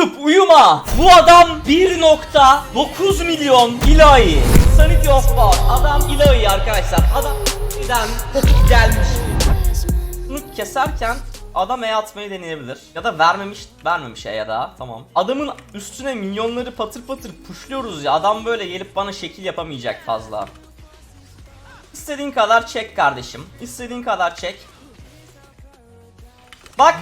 YouTube uyuma. Bu adam 1.9 milyon ilahi. Sanity of Power. Adam ilahi arkadaşlar. Adam neden gelmiş. Bunu keserken adam E atmayı deneyebilir. Ya da vermemiş, vermemiş E'ye daha. Tamam. Adamın üstüne minyonları patır patır pushluyoruz ya. Adam böyle gelip bana şekil yapamayacak fazla. İstediğin kadar çek kardeşim. İstediğin kadar çek. Bak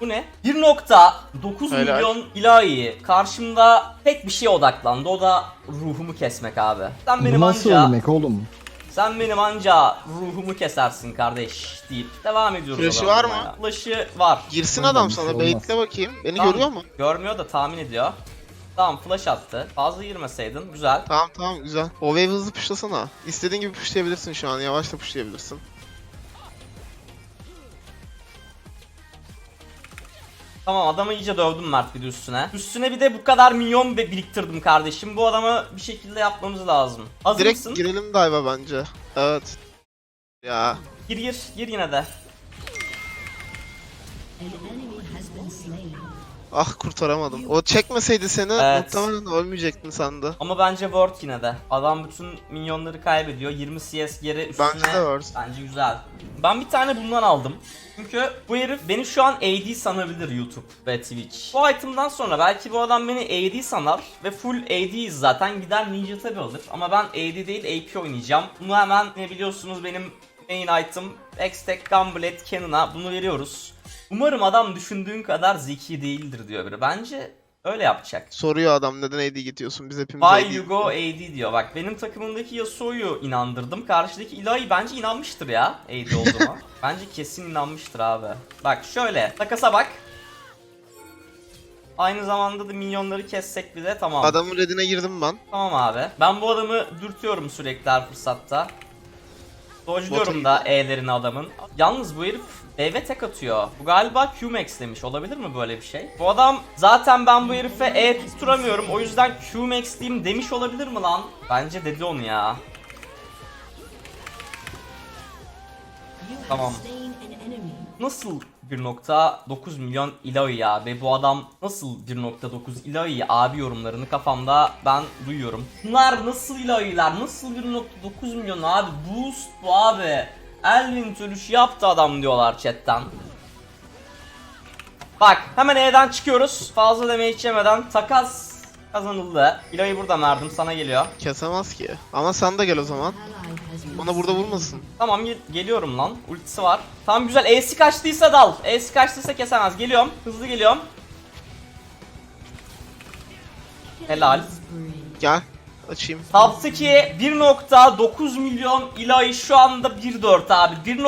bu ne? 1.9 Helal. milyon ilahi karşımda tek bir şeye odaklandı. O da ruhumu kesmek abi. Sen benim Bu nasıl anca ölmek oğlum? sen benim anca ruhumu kesersin kardeş deyip devam ediyoruz. Flash'ı var mı? ya. Flash'ı var. Girsin adam sana olmaz. baitle bakayım. Beni Tamam, görüyor mu? Görmüyor da tahmin ediyor. Tamam flash attı. Fazla girmeseydin güzel. Tamam tamam güzel. O wave hızlı pushlasana. İstediğin gibi pushlayabilirsin şu an. Yavaş da pushlayabilirsin. Tamam adamı iyice dövdüm Mert bir de üstüne. Üstüne bir de bu kadar milyon be- biriktirdim kardeşim. Bu adamı bir şekilde yapmamız lazım. Hazır Direkt mısın? girelim dive'a bence. Evet. Ya. Gir gir gir yine de. Ah kurtaramadım. O çekmeseydi seni Evet. muhtemelen ölmeyecektin sandı. Ama bence Word yine de. Adam bütün minyonları kaybediyor. 20 CS geri üstüne. Bence de Word. Bence güzel. Ben bir tane bundan aldım. Çünkü bu herif beni şu an AD sanabilir YouTube ve Twitch. Bu item'dan sonra belki bu adam beni AD sanar ve full AD'yiz zaten gider Ninja tabi alır. Ama ben AD değil AP oynayacağım. Bunu hemen ne biliyorsunuz benim main item X-Tech Gunblade Cannon'a bunu veriyoruz. Umarım adam düşündüğün kadar zeki değildir diyor biri. Bence öyle yapacak. Soruyor adam neden AD gidiyorsun biz hepimiz Why you go AD diyor. Bak benim takımımdaki Yasuo'yu inandırdım. Karşıdaki Ilahi bence inanmıştır ya AD olduğuma. bence kesin inanmıştır abi. Bak şöyle takasa bak. Aynı zamanda da minyonları kessek bile tamam. Adamın redine girdim ben. Tamam abi. Ben bu adamı dürtüyorum sürekli her fırsatta. Dodge'luyorum da E'lerini adamın. Yalnız bu herif Eve tek atıyor. Bu galiba Q-Max demiş. Olabilir mi böyle bir şey? Bu adam zaten ben bu herife E tutturamıyorum. O yüzden Q-Max diyeyim demiş olabilir mi lan? Bence dedi onu ya. Tamam. Nasıl 1.9 milyon ilahi ya ve bu adam nasıl 1.9 ilahi abi yorumlarını kafamda ben duyuyorum. Bunlar nasıl ilahiler nasıl 1.9 milyon abi boost bu abi. Elvin ölüşü yaptı adam diyorlar chatten. Bak hemen E'den çıkıyoruz fazla damage yemeden takas kazanıldı. İlahi burada verdim sana geliyor. Kesemez ki. Ama sen de gel o zaman. Ona burada vurmasın. Tamam gel- geliyorum lan. Ultisi var. Tamam güzel. E'si kaçtıysa dal. E'si kaçtıysa kesemez. Geliyorum. Hızlı geliyorum. Helal. Gel. Açayım. Taptaki 1.9 milyon ilahi şu anda 1.4 abi. 1.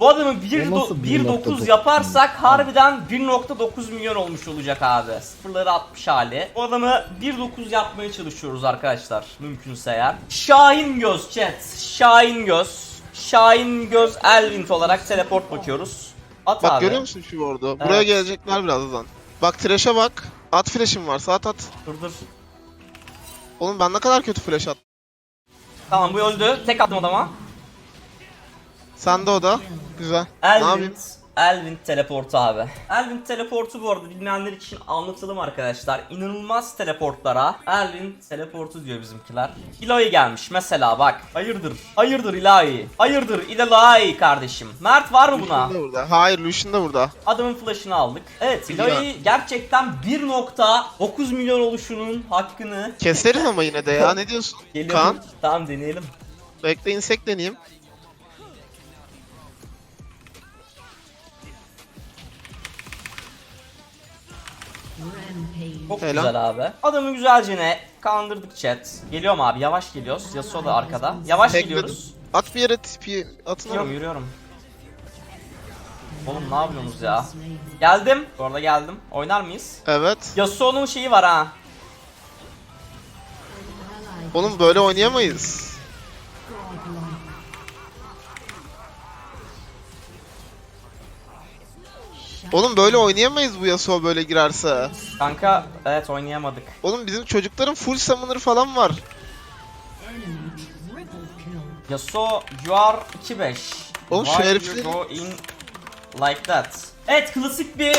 Bu adamı O nasıl 1.9 1.9 yaparsak harbiden 1.9 milyon olmuş olacak abi. Sıfırları 60 hali. Bu adamı 1.9 yapmaya çalışıyoruz arkadaşlar. Mümkünse eğer. Şahin Göz chat. Şahin Göz. Şahin Göz Elvint olarak teleport bakıyoruz. At Bak abi. görüyor musun şu orada? Buraya Evet. gelecekler birazdan. Bak trash'e bak. At flash'im varsa at at. Dur dur. Oğlum ben ne kadar kötü flash attım. Tamam bu öldü. Tek attım adama. Sen de o da. Güzel. Ne yapayım? Elvin, Elvin teleportu abi. Elvin teleportu bu arada bilmeyenler için anlatalım arkadaşlar. İnanılmaz teleportlara Elvin teleportu diyor bizimkiler. İlahi gelmiş mesela bak. Hayırdır? Hayırdır ilahi? Hayırdır ilahi kardeşim? Mert var mı buna? Lucian da burada. Hayır Lucian da burada. Adamın flash'ını aldık. Evet ilahi gerçekten 1.9 milyon oluşunun hakkını Keseriz ama yine de ya. Ne diyorsun? geliyor. Kaan. Tamam deneyelim. Bekle insek deneyeyim. Çok Helal. güzel abi. Adamı güzelce ne kandırdık chat. Geliyorum abi yavaş geliyoruz. Yasuo da arkada. Yavaş Tekledim. geliyoruz. At bir yere tipi atın Yürüyorum yürüyorum. Oğlum ne yapıyorsunuz ya? Geldim. Bu arada geldim. Oynar mıyız? Evet. Yasuo'nun şeyi var ha. Oğlum böyle oynayamayız. Oğlum böyle oynayamayız bu Yasuo böyle girerse. Kanka evet oynayamadık. Oğlum bizim çocukların full summoner falan var. Yasuo you are 2-5. Oğlum şu Why you heriflerin- go in Like that. Evet klasik bir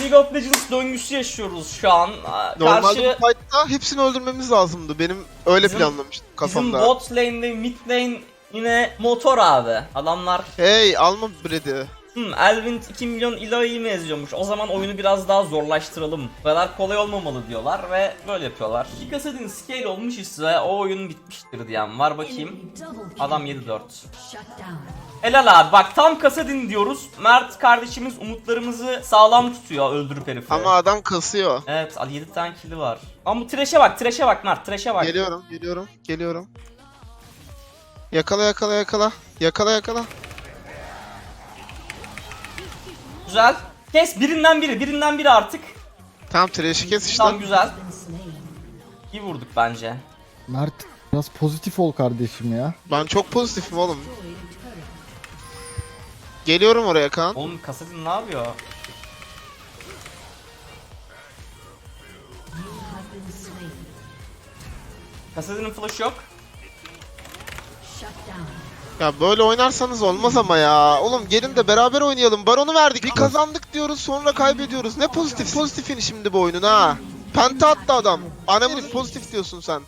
League of Legends döngüsü yaşıyoruz şu an. Aa, Normalde Karşı bu fight'ta hepsini öldürmemiz lazımdı. Benim öyle Bizim- planlamıştım bizim kafamda. bot lane'de mid lane yine motor abi. Adamlar Hey alma Brad'i. Hmm, Elvind 2 milyon Ilaoi'yi mi eziyormuş? O zaman oyunu biraz daha zorlaştıralım. Bu kadar kolay olmamalı diyorlar ve böyle yapıyorlar. İki kasetin scale olmuş ise o oyun bitmiştir diyen var bakayım. Adam 7-4. Shut down. Helal abi bak tam kasadin diyoruz. Mert kardeşimiz umutlarımızı sağlam tutuyor öldürüp herifi. Ama adam kasıyor. Evet 7 tane kill'i var. Ama bu trash'e bak trash'e bak Mert trash'e bak. Geliyorum, geliyorum, geliyorum. Yakala yakala yakala. Yakala yakala. Güzel. Kes birinden biri birinden biri artık. Tamam trash'i kes işte. Tam güzel. İyi vurduk bence. Mert biraz pozitif ol kardeşim ya. Ben çok pozitifim oğlum. Geliyorum oraya Kaan. Oğlum kasadin ne yapıyor? Kasadinin flash yok. Ya böyle oynarsanız olmaz ama ya. Oğlum gelin de beraber oynayalım. Baronu verdik. Bir kazandık diyoruz sonra kaybediyoruz. Ne pozitif pozitifin şimdi bu oyunun ha. Penta attı adam. Anamın pozitif diyorsun sen.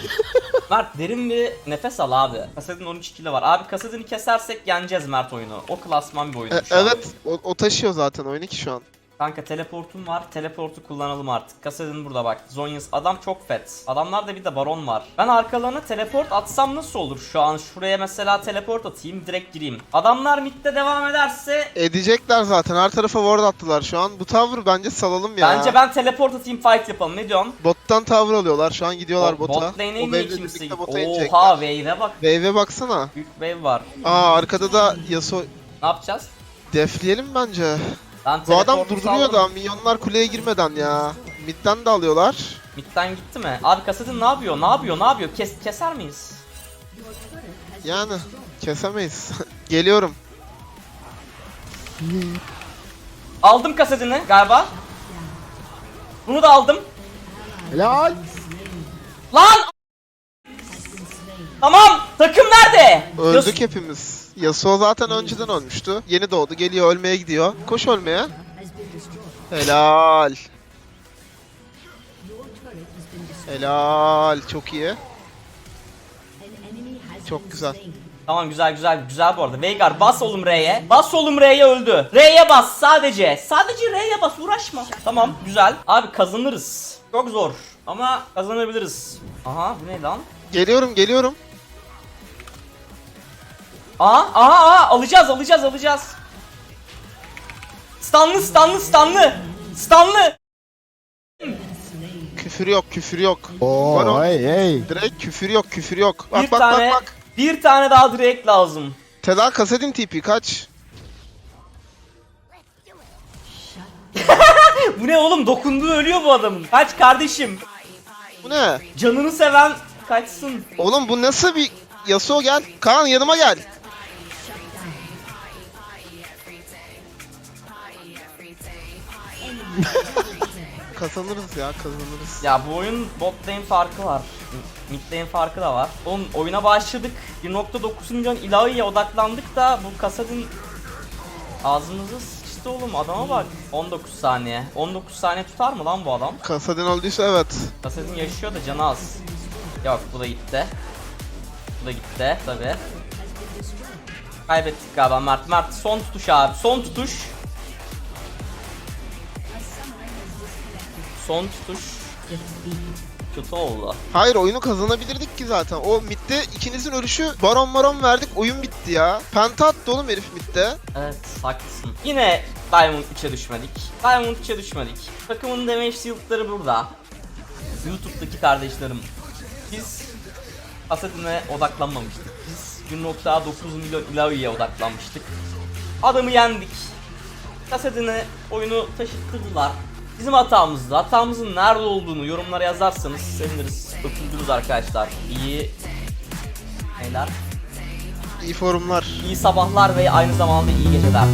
Mert derin bir nefes al abi. Kasadin 13 kilo var. Abi kasadini kesersek yeneceğiz Mert oyunu. O klasman bir oyun E, evet o, o taşıyor zaten oyunu ki şu an. Kanka teleportum var. Teleportu kullanalım artık. Kasadin burada bak. Zonyas adam çok fet. Adamlarda bir de baron var. Ben arkalarına teleport atsam nasıl olur şu an? Şuraya mesela teleport atayım direkt gireyim. Adamlar midde devam ederse Edecekler zaten. Her tarafa ward attılar şu an. Bu tower bence salalım ya. bence ben teleport atayım fight yapalım. Ne diyorsun? Bottan tower alıyorlar. Şu an gidiyorlar Bot- bota. Bot lane'e niye kimse Oha wave'e bak. Wave'e baksana. Büyük wave var. Aa arkada da Yasuo Ne yapacağız? defleyelim bence. Ben Bu adam teleportu durduruyor da minyonlar kuleye girmeden ya. Midden de alıyorlar. Midden gitti mi? Abi Kasadin ne yapıyor? Ne yapıyor? Ne yapıyor? Kes keser miyiz? Yani kesemeyiz. Geliyorum. Aldım Kasadin'i galiba. Bunu da aldım. Helal. Lan! Tamam! Takım nerede? Öldük hepimiz. Yasuo zaten önceden ölmüştü. Yeni doğdu. Geliyor ölmeye gidiyor. Koş ölmeye. Helal. Helal. Çok iyi. Çok güzel. Tamam güzel güzel güzel bu arada. Veigar bas oğlum R'ye. Bas oğlum R'ye öldü. R'ye bas sadece. Sadece R'ye bas uğraşma. Tamam güzel. Abi kazanırız. Çok zor. Ama kazanabiliriz. Aha bu ne lan? Geliyorum geliyorum. Aha aha aha alacağız alacağız alacağız. Stunlı stunlı stunlı. Stunlı. Küfür yok küfür yok. Oo Baron. hey hey. Direkt küfür yok küfür yok. Bak bir bak tane bak bak. bir tane daha direkt lazım. Tela kasedin TP kaç? Bu ne oğlum dokunduğu ölüyor bu adamın. Kaç kardeşim. Bu ne? Canını seven kaçsın. Oğlum bu nasıl bir... Yasuo gel. Kaan yanıma gel. Kazanırız ya kazanırız. Ya bu oyun bot lane farkı var. Mid lane farkı da var. Oğlum oyuna başladık. 1.9 milyon ilahiye odaklandık da bu kasadın ağzımızı sıçtı oğlum adama bak. 19 saniye. 19 saniye tutar mı lan bu adam? Kasadin öldüyse evet. Kasadin yaşıyor da canı az. Yok bu da gitti. Bu da gitti tabi. Kaybettik galiba Mert. Mert son tutuş abi. Son tutuş. Son tutuş. Kötü oldu. Hayır oyunu kazanabilirdik ki zaten. O midde ikinizin ölüşü baron maron verdik oyun bitti ya. Penta attı oğlum herif midde. Evet haklısın. Yine Diamond 3'e düşmedik. Diamond 3'e düşmedik. Takımın damage shield'ları burada. YouTube'daki kardeşlerim. Biz Asadin'e odaklanmamıştık. Biz 1.9 milyon ilahiye odaklanmıştık. Adamı yendik. Kasadin'e oyunu taşıttırdılar. Bizim hatamızdı. Hatamızın nerede olduğunu yorumlara yazarsanız seviniriz. Öpüldünüz arkadaşlar. İyi Neyler? İyi forumlar. İyi sabahlar ve aynı zamanda iyi geceler.